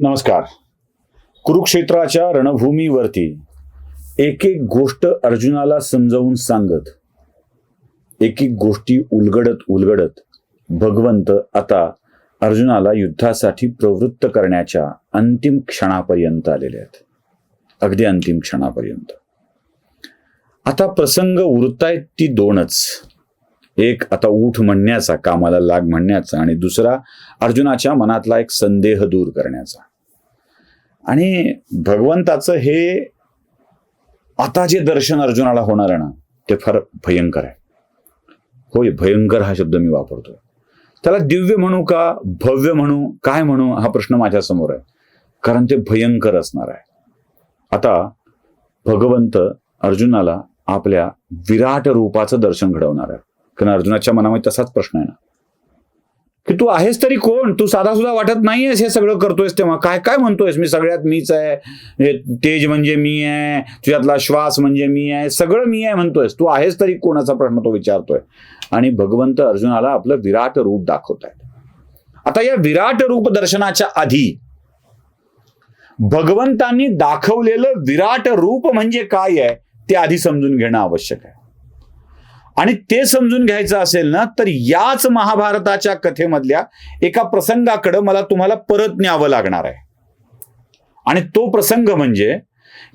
नमस्कार. कुरुक्षेत्राच्या रणभूमीवरती एक एक गोष्ट अर्जुनाला समजावून सांगत एक एक गोष्टी उलगडत उलगडत भगवंत आता अर्जुनाला युद्धासाठी प्रवृत्त करण्याच्या अंतिम क्षणापर्यंत आलेले आहेत. अगदी अंतिम क्षणापर्यंत. आता प्रसंग उरतायत ती दोनच. एक आता ऊठ म्हणण्याचा कामाला लाग म्हणण्याचा आणि दुसरा अर्जुनाच्या मनातला एक संदेह दूर करण्याचा. आणि भगवंताचं हे आता जे दर्शन अर्जुनाला होणार आहे ना ते फार भयंकर आहे. होय भयंकर हा शब्द मी वापरतोय त्याला दिव्य म्हणू का भव्य म्हणू काय म्हणू हा प्रश्न माझ्यासमोर आहे. कारण ते भयंकर असणार आहे. आता भगवंत अर्जुनाला आपल्या विराट रूपाचं दर्शन घडवणार आहे. कारण अर्जुनाच्या मनामध्ये तसाच प्रश्न आहे ना. की तू आहेस तरी कोण? तू साधा सुद्धा वाटत नाहीयेस हे सगळं करतोयस तेव्हा. काय काय म्हणतोयस? मी सगळ्यात मीच आहे. हे तेज म्हणजे मी आहे. तुझ्यातला श्वास म्हणजे मी आहे. सगळं मी आहे म्हणतोयस. तू आहेस तरी कोणाचा प्रश्न तो विचारतोय? आणि भगवंत अर्जुनाला आपलं विराट रूप दाखवत आहेत. आता या विराट रूप दर्शनाच्या आधी भगवंतांनी दाखवलेलं विराट रूप म्हणजे काय आहे? ते आधी समजून घेणं आवश्यक आहे. आणि ते समजून घ्यायचं असेल ना तर याच महाभारताच्या कथेमधल्या एका प्रसंगाकडं मला तुम्हाला परत न्यावं लागणार आहे. आणि तो प्रसंग म्हणजे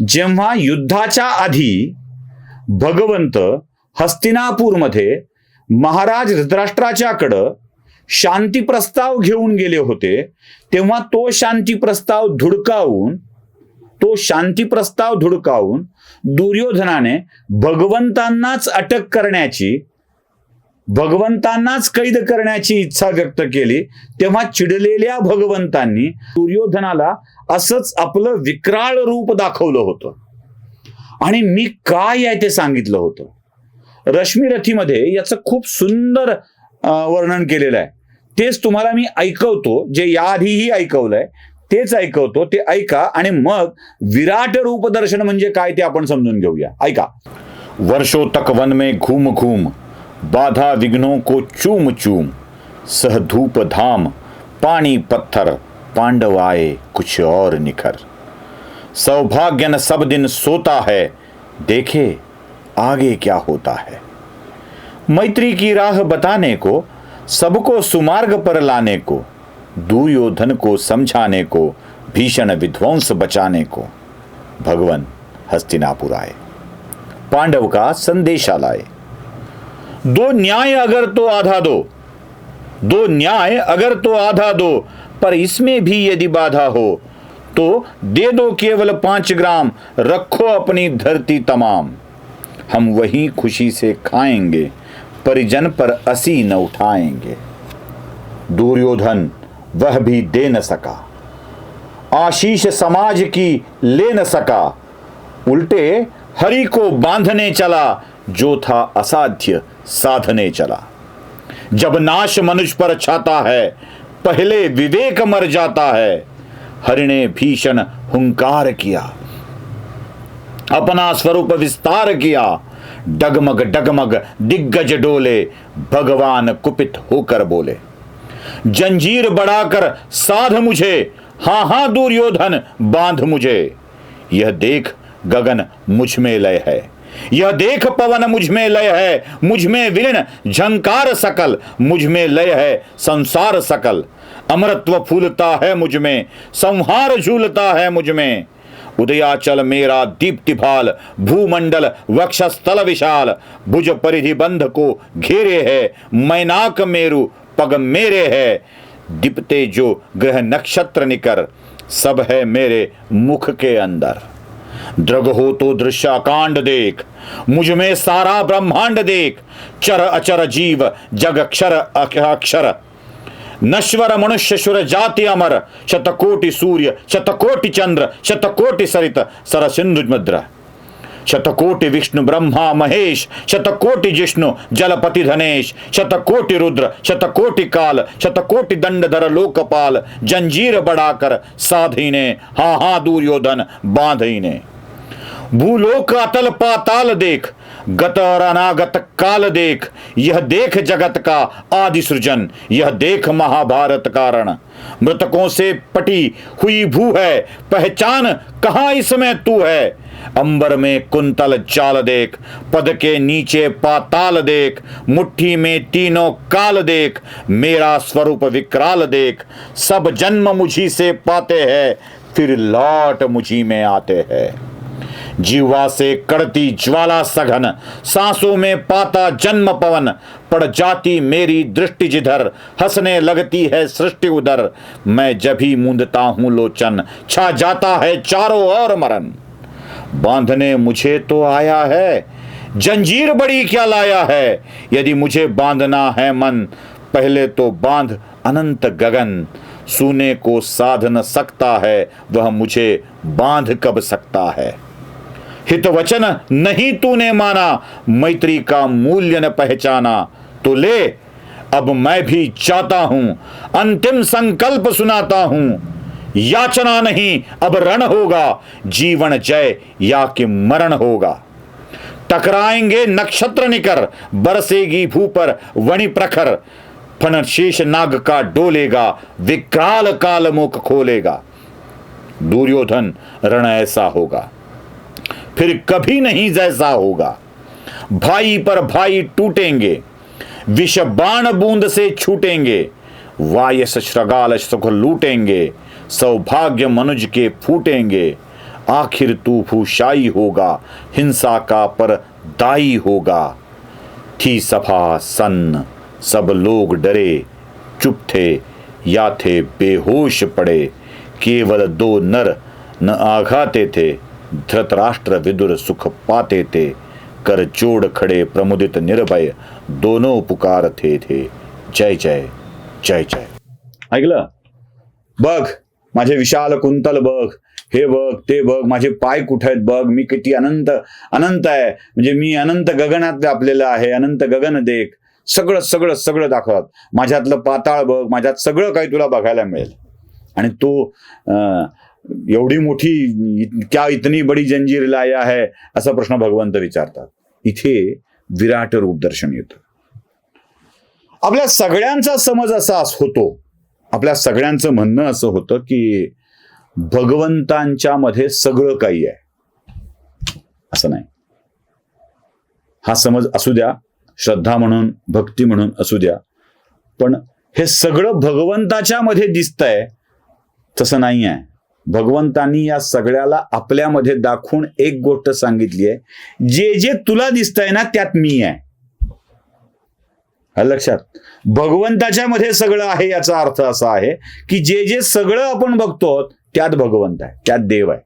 जेव्हा युद्धाच्या आधी भगवंत हस्तिनापूरमध्ये महाराज धृतराष्ट्राच्याकडं शांती प्रस्ताव घेऊन गेले होते तेव्हा तो शांती प्रस्ताव धुडकावून तो शांती प्रस्ताव धुडकावून दुर्योधनाने भगवंतांनाच अटक करण्याची भगवंतांनाच कैद करण्याची इच्छा व्यक्त केली तेव्हा चिडलेल्या भगवंतांनी दुर्योधनाला असंच आपलं विक्राळ रूप दाखवलं होतं. आणि मी काय आहे ते सांगितलं होतं? रश्मीरथीमध्ये याचं खूप सुंदर वर्णन केलेलं आहे. तेच तुम्हाला मी ऐकवतो जे याआधीही ऐकवलंय. तेच ऐकवतो ते ऐका आणि मग विराट रूप दर्शन म्हणजे काय ते आपण समजून घेऊया. ऐका. वर्षो तक वन में घूम घूम बाधा विघ्नों को चूम चूम सह धूप धाम पाणी पत्थर पांडवाए कुछ और निखर। सौभाग्य न सब दिन सोता है देखे आगे क्या होता है। मैत्री की राह बताने को सबको सुमार्ग पर लाने को दुर्योधन को समझाने को, भीषण विध्वंस बचाने को। भगवान हस्तिनापुर आए। पांडव का संदेशा लाए दो न्याय अगर तो आधा दो। दो न्याय अगर तो आधा दो, पर इसमें भी यदि बाधा हो तो दे दो केवल पाँच ग्राम, रखो अपनी धरती तमाम। हम वही खुशी से खाएँगे, परिजन पर असी न उठाएँगे। दुर्योधन वह भी दे न सका। आशीष समाज की ले न सका। उल्टे हरि को बांधने चला, जो था असाध्य साधने चला। जब नाश मनुष्य पर छाता है, पहले विवेक मर जाता है। हरि ने भीषण हुंकार किया। अपना स्वरूप विस्तार किया। डगमग डगमग दिग्गज डोले, भगवान कुपित होकर बोले। जंजीर बढ़ाकर साध मुझे हाँ हाँ दुर्योधन, बाँध मुझे। यह देख गगन मुझमें लय है। यह देख पवन मुझमें लय है। मुझमें विलीन झंकार सकल, मुझमें लय है संसार सकल। अमरत्व फूलता है मुझमें, संहार झूलता है मुझमें। उदयाचल मेरा दीप्ति भाल भूमंडल वक्षस्थल विशाल। भुज परिधि बंध को घेरे है, मैनाक मेरु पग मेरे है, दीपते जो ग्रह नक्षत्र निकर, सब है मेरे मुख के अंदर। द्रग हो तो दृश्याकांड देख, मुझमें सारा ब्रह्मांड देख, चर अचर जीव, जग अक्षर अक्षर नश्वर मनुष्य सुर जाति अमर, शतकोटि सूर्य, शतकोटि चंद्र, शतकोटि सरित सर सिंधु मुद्र। शतकोटि विष्णु, ब्रह्मा, महेश, शतकोटि जिष्णु, जलपति धनेश, शतकोटि रुद्र, शतकोटि काल, शतकोटि दंडधर, लोकपाल, जंजीर बढ़ाकर साधीने हा हा दुर्योधन, बांधीने। भूलोक अतल पाताल देख, गत और अनागत काल देख, यह देख जगत का आदि सृजन, यह देख महाभारत कारण मृतकों से पटी हुई भू है, पहचान कहाँ इसमें तू है? अंबर में कुंतल चाल देख पद के नीचे पाताल देख, मुट्ठी में तीनों काल देख, मेरा स्वरूप विकराल देख, सब जन्म मुझी से पाते हैं, फिर लौट मुझी में आते हैं। जीवा से कड़ती ज्वाला सघन, सांसों में पाता जन्म पवन, पड़ जाती मेरी दृष्टि जिधर, हंसने लगती है सृष्टि उधर। मैं जब ही मूंदता हूँ लोचन, छा जाता है चारों ओर मरण बांधने मुझे तो आया है। जंजीर बड़ी क्या लाया है? यदि मुझे बांधना है मन, पहले तो बाँध अनंत गगन। सूने को साध न सकता है, वह मुझे बाँध कब सकता है? हित वचन नहीं तूने माना, मैत्री का मूल्य न पहचाना। तो ले, अब मैं भी चाहता हूँ, अंतिम संकल्प सुनाता हूँ। याचना नहीं, अब रण होगा। जीवन जय, या कि मरण होगा। टकराएँगे नक्षत्र निकर, बरसेगी भू पर वणि प्रखर। फन शेष नाग का डोलेगा, विकराल काल मुख खोलेगा। दुर्योधन रण ऐसा होगा। फिर कभी नहीं जैसा होगा। भाई पर भाई टूटेंगे विष बाण बूंद से छूटेंगे। वायस श्रगाल सुख लूटेंगे, सौभाग्य मनुज के फूटेंगे। आखिर तू भूषाई होगा, हिंसा का पर दाई होगा। थी सफ़ा सन्न सब लोग डरे, चुप थे या थे बेहोश पड़े। केवल दो नर न आघाते थे, धृतराष्ट्र विदुर सुख पाते थे। कर जोड़ खड़े प्रमुदित निर्भय, दोनों पुकार थे थे। जय जय। जय जय. ऐकलं? बघ माझे विशाल कुंतल बघ. हे बघ ते बघ माझे पाय कुठे आहेत बघ. मी किती अनंत अनंत आहे. म्हणजे मी अनंत गगनात व्यापलेलं आहे अनंत गगन देख. सगळं सगळं सगळं दाखवत. माझ्यातलं पाताळ बघ माझ्यात सगळं काही तुला बघायला मिळेल. आणि तो एवढी मोठी इत- क्या इतनी बडी जंजीर लाया है असा प्रश्न भगवंत विचारतात. इथे विराट रूप दर्शन येतं. आपल्या सगळ्यांचा समज असा होतो. आपल्या सगळ्यांचं म्हणणं असं होतं की भगवंतांच्या मध्ये सगळं काही आहे. असं नाही. हा समज असू द्या श्रद्धा म्हणून भक्ती म्हणून असू द्या. पण हे सगळं भगवंताच्या मध्ये दिसतंय तसं नाही आहे. भगवंतांनी या सगळ्याला आपल्यामध्ये दाखवून एक गोष्ट सांगितली आहे. जे जे तुला दिसतंय ना त्यात मी आहे. लक्षात. भगवंताच्या मध्ये सगळं आहे याचा अर्थ असा आहे की जे जे सगळं आपण बघतो त्यात भगवंत आहे त्यात देव आहे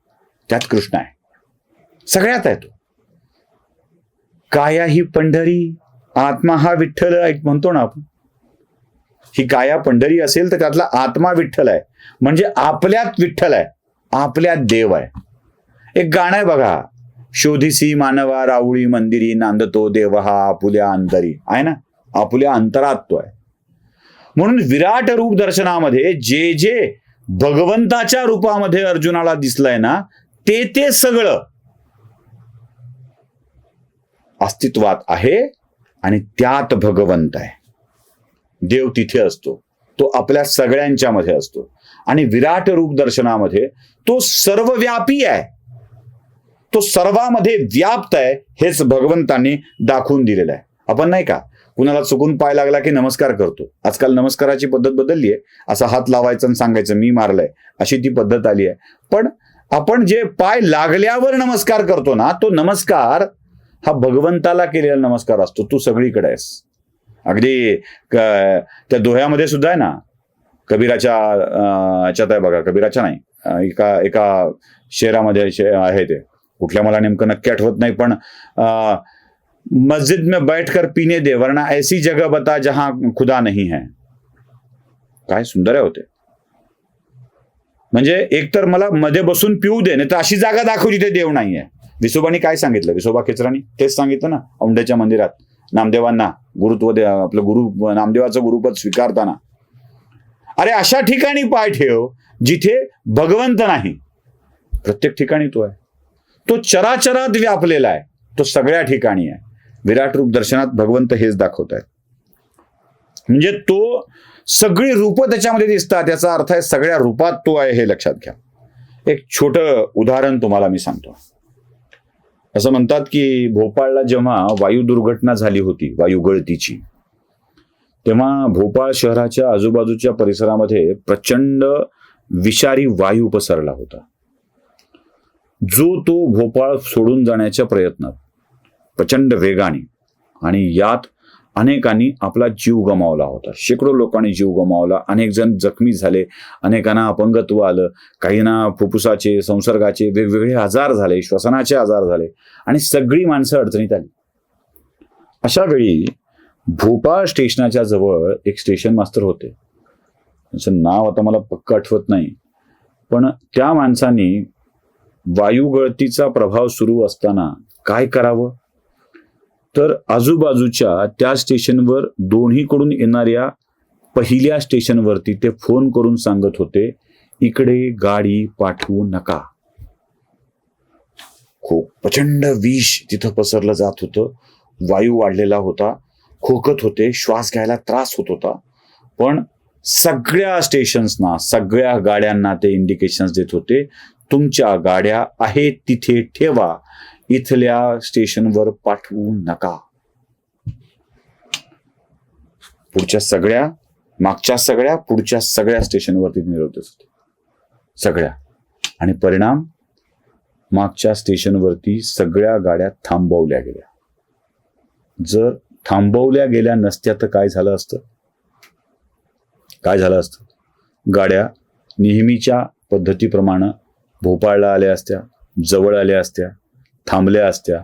त्यात कृष्ण आहे. सगळ्यात आहे तो. काया ही पंढरी आत्मा हा विठ्ठल एक म्हणतो ना आपण. ही काया पंढरी असेल तर त्यातला आत्मा विठ्ठल आहे. म्हणजे आपल्यात विठ्ठल आहे आपल्यात देव आहे. एक गाणं आहे बघा. शोधिसी मानवा राऊळी मंदिरी नांदतो देव हा आपुल्या अंतरी. आहे ना? आपल्या अंतरात तो आहे. म्हणून विराट रूप दर्शनामध्ये जे जे भगवंताच्या रूपामध्ये अर्जुनाला दिसलंय ना ते ते सगळं अस्तित्वात आहे आणि त्यात भगवंत आहे. देव तिथे असतो तो आपल्या सगळ्यांच्या मध्ये असतो. आणि विराट रूप दर्शनामध्ये तो सर्वव्यापी आहे. तो सर्वामध्ये व्याप्त आहे हेच भगवंतांनी दाखवून दिलेलं आहे. आपण नाही का? कुणाला चुकून पाय लागला की नमस्कार करतो. आजकाल नमस्काराची पद्धत बदलली आहे. असा हात लावायचा आणि सांगायचं मी मारलंय. अशी ती पद्धत आली आहे. पण आपण जे पाय लागल्यावर नमस्कार करतो ना तो नमस्कार हा भगवंताला केलेला नमस्कार असतो. तू सगळीकडे आहेस. अगदी त्या दोह्यामध्ये सुद्धा आहे ना कबीराच्या अं, ह्याच्यात आहे बघा कबीराच्या नाही एका एका शेरामध्ये शे- आहे ते. कुठल्या मला नेमकं नक्की आठवत नाही पण अं, मस्जिद में बैठकर पीने दे वरना ऐसी जगह बता जहां खुदा नहीं है। काय सुंदर आहे होते म्हणजे एकतर मला मध्ये बसून पिऊ दे नाही तर अशी जागा दाखव जिथे देव नाही आहे. विसोबानी काय सांगितलं? विसोबा खेचरानी तेच सांगितलं ना औंढ्याच्या मंदिरात. नामदेवांना गुरुत्व दे आपलं गुरु नामदेवाचं गुरुपद स्वीकारताना. अरे अशा ठिकाणी पाय ठेव जिथे भगवंत नाही. प्रत्येक ठिकाणी तो आहे. तो चराचरात व्यापलेला आहे. तो सगळ्या ठिकाणी आहे. विराट रूप दर्शनात भगवंत हेच दाखवत आहेत. म्हणजे तो सगळी रूप त्याच्यामध्ये दिसतात याचा अर्थ आहे सगळ्या रूपात तो आहे हे लक्षात घ्या. एक छोट उदाहरण तुम्हाला मी सांगतो. असं म्हणतात की भोपाळला जेव्हा वायू दुर्घटना झाली होती वायू गळतीची तेव्हा भोपाळ शहराच्या आजूबाजूच्या परिसरामध्ये प्रचंड विषारी वायू पसरला होता. जो तो भोपाळ सोडून जाण्याच्या प्रयत्नात प्रचंड वेगाने आणि यात अनेकांनी आपला जीव गमावला होता. शेकडो लोकांनी जीव गमावला. अनेक जण जखमी झाले. अनेकांना अपंगत्व आलं. काहींना फुफ्फुसाचे संसर्गाचे वेगवेगळे आजार झाले श्वसनाचे आजार झाले आणि सगळी माणसं अडचणीत आली. अशा वेळी भोपाळ स्टेशनाच्या जवळ एक स्टेशन मास्तर होते. त्यांचं नाव आता मला पक्क आठवत नाही. पण त्या माणसांनी वायुगळतीचा प्रभाव सुरू असताना काय करावं? तर आजूबाजूच्या त्या स्टेशनवर दोन्हीकडून येणाऱ्या पहिल्या स्टेशनवरती ते फोन करून सांगत होते इकडे गाडी पाठवू नका. खूप प्रचंड विष तिथं पसरलं जात होतं. वायू वाढलेला होता. खोकत होते श्वास घ्यायला त्रास होत होता. पण सगळ्या स्टेशन्सना सगळ्या गाड्यांना ते इंडिकेशन्स देत होते तुमच्या गाड्या आहेत तिथे ठेवा. इथल्या स्टेशनवर पाठवू नका. पुढच्या सगळ्या मागच्या सगळ्या पुढच्या सगळ्या स्टेशनवरती निरोधच होते. सगळ्या. आणि परिणाम? मागच्या स्टेशनवरती सगळ्या गाड्या थांबवल्या गेल्या. जर थांबवल्या गेल्या नसत्या तर काय झालं असतं? काय झालं असतं? गाड्या नेहमीच्या पद्धतीप्रमाणे भोपाळला आल्या असत्या जवळ आल्या असत्या थांबल्या असत्या.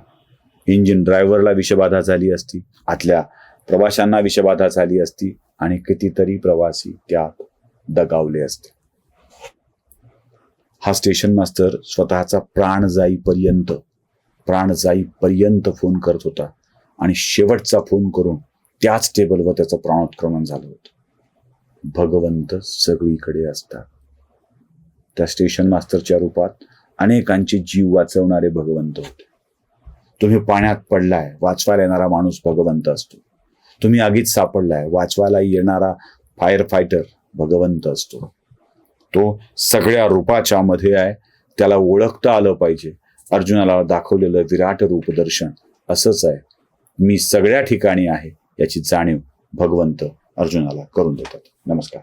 इंजिन ड्रायव्हरला विषबाधा झाली असती. आतल्या प्रवाशांना विषबाधा झाली असती आणि कितीतरी प्रवासी त्यात दगावले असते. हा स्टेशन मास्तर स्वतःचा प्राण जाईपर्यंत प्राण जाईपर्यंत फोन करत होता आणि शेवटचा फोन करून त्याच टेबलवर त्याचं प्राणोत्क्रमण झालं होतं. भगवंत सगळीकडे असतात. त्या स्टेशन मास्टरच्या रूपात अनेकांचे जीव वाचवणारे भगवंत होते. तुम्ही पाण्यात पडलाय वाचवायला येणारा माणूस भगवंत असतो. तुम्ही आगीत सापडलाय वाचवायला येणारा फायर फायटर भगवंत असतो. तो सगळ्या रूपाच्या मध्ये आहे त्याला ओळखता आलं पाहिजे. अर्जुनाला दाखवलेलं विराट रूप दर्शन असंच आहे. मी सगळ्या ठिकाणी आहे याची जाणीव भगवंत अर्जुनाला करून देतात. नमस्कार.